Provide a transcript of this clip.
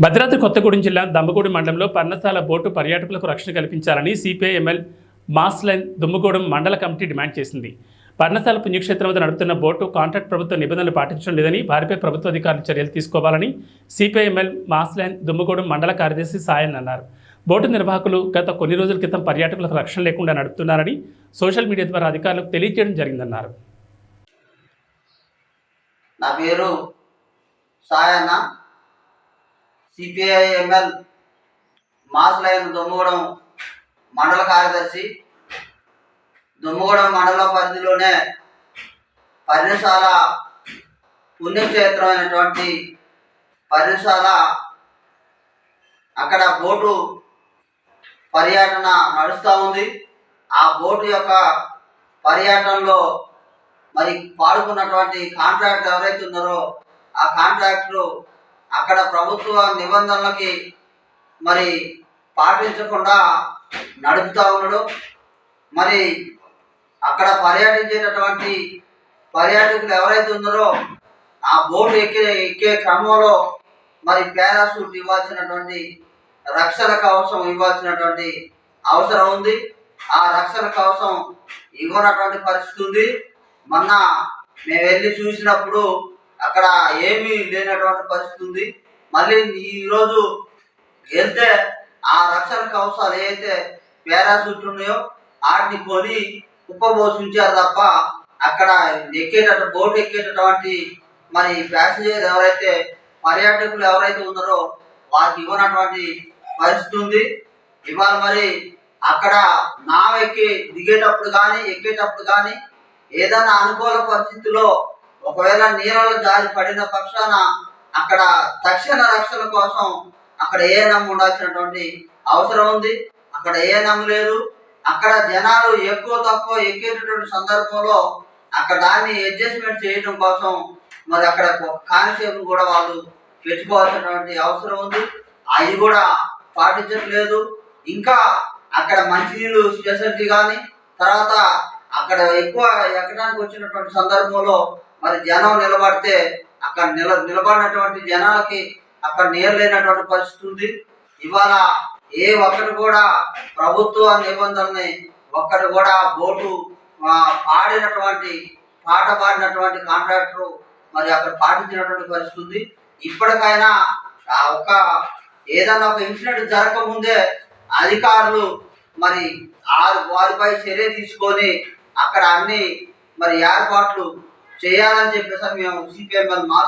భద్రాద్రి కొత్తగూడెం జిల్లా దమ్మగూడెం మండలంలో పర్ణశాల బోటు పర్యాటకులకు రక్షణ కల్పించాలని సిపిఐఎంఎల్ మాస్ లైన్ దుమ్మగూడెం మండల కమిటీ డిమాండ్ చేసింది. పర్ణశాల పుణ్యక్షేత్రం వద్ద నడుపుతున్న బోటు కాంట్రాక్ట్ ప్రభుత్వ నిబంధనలు పాటించడం లేదని వారిపై ప్రభుత్వ అధికారులు చర్యలు తీసుకోవాలని సిపిఐఎంఎల్ మాస్ లైన్ దుమ్మగూడెం మండల కార్యదర్శి సాయన్ అన్నారు. బోటు నిర్వాహకులు గత కొన్ని రోజుల క్రితం పర్యాటకులకు రక్షణ లేకుండా నడుపుతున్నారని సోషల్ మీడియా ద్వారా అధికారులకు తెలియజేయడం జరిగిందన్నారు. నా పేరు Sayanna. CPI ML mass line మండల కార్యదర్శి దుమ్మగూడెం మండల పరిధిలోనే పర్ణశాల పుణ్యక్షేత్రమైనటువంటి పర్ణశాల అక్కడ బోటు పర్యటన నడుస్తూ ఉంది. ఆ బోటు యొక్క పర్యటనలో మరి పాడుకున్నటువంటి కాంట్రాక్ట్ ఎవరైతే ఉన్నారో ఆ కాంట్రాక్టు అక్కడ ప్రభుత్వ నిబంధనలకి మరి పాటించకుండా నడుపుతా ఉన్నాడు. మరి అక్కడ పర్యటించేటటువంటి పర్యాటకులు ఎవరైతే ఉన్నారో ఆ బోటు ఎక్కే ఎక్కే క్రమంలో మరి పారాసూట్ ఇవ్వాల్సినటువంటి రక్షణ కవచం ఇవ్వాల్సినటువంటి అవసరం ఉంది. ఆ రక్షణ కవచం ఇవ్వనటువంటి పరిస్థితి ఉంది. మొన్న మేము వెళ్ళి చూసినప్పుడు అక్కడ ఏమీ లేనటువంటి పరిస్థితి ఉంది. మళ్ళీ ఈరోజు వెళ్తే ఆ రక్షణ కవసాలు ఏదైతే పారాసూట్ ఉన్నాయో వాటిని కొని కుప్పబోసి తప్ప అక్కడ ఎక్కేటట్టు బోట్ ఎక్కేటటువంటి మరి ప్యాసింజర్ ఎవరైతే పర్యాటకులు ఎవరైతే ఉన్నారో వారికి ఇవ్వనటువంటి పరిస్థితి ఉంది. ఇవాళ మరి అక్కడ నావ ఎక్కి దిగేటప్పుడు కానీ ఎక్కేటప్పుడు కానీ ఏదైనా అనుకూల పరిస్థితిలో ఒకవేళ నీళ్ళలో జారి పడిన పక్షాన అక్కడ తక్షణ రక్షణ కోసం అక్కడ ఏ నమ్ము ఉండాల్సినటువంటి అవసరం ఉంది? అక్కడ ఏఎన్ఎం లేదు? అక్కడ జనాలు ఎక్కువ తక్కువ ఎక్కేటటువంటి సందర్భంలో అక్కడ దాన్ని అడ్జస్ట్మెంట్ చేయడం కోసం మరి అక్కడ కానిస్టేబుల్ కూడా వాళ్ళు పెట్టుకోవాల్సినటువంటి అవసరం ఉంది. అది కూడా పాటించట్లేదు. ఇంకా అక్కడ మంచినీళ్ళు స్పెషాలిటీ కానీ తర్వాత అక్కడ ఎక్కువ ఎక్కడానికి వచ్చినటువంటి సందర్భంలో మరి జనం నిలబడితే అక్కడ నిల నిలబడినటువంటి జనాలకి అక్కడ నీరు లేనటువంటి పరిస్థితి ఉంది. ఇవాళ ఏ ఒక్కటి కూడా ప్రభుత్వ నిబంధనల్ని ఒక్కడు కూడా బోటు పాడినటువంటి పాట పాడినటువంటి కాంట్రాక్టర్ మరి అక్కడ పాటించినటువంటి పరిస్థితి ఉంది. ఇప్పటికైనా ఆ ఒక ఏదైనా ఒక ఇన్సిడెంట్ జరగకముందే అధికారులు మరి ఆరు వారిపై చర్య తీసుకొని అక్కడ అన్ని మరి ఏర్పాట్లు చేయాలని చెప్పేసి మేము సిపిఎంఎల్ మా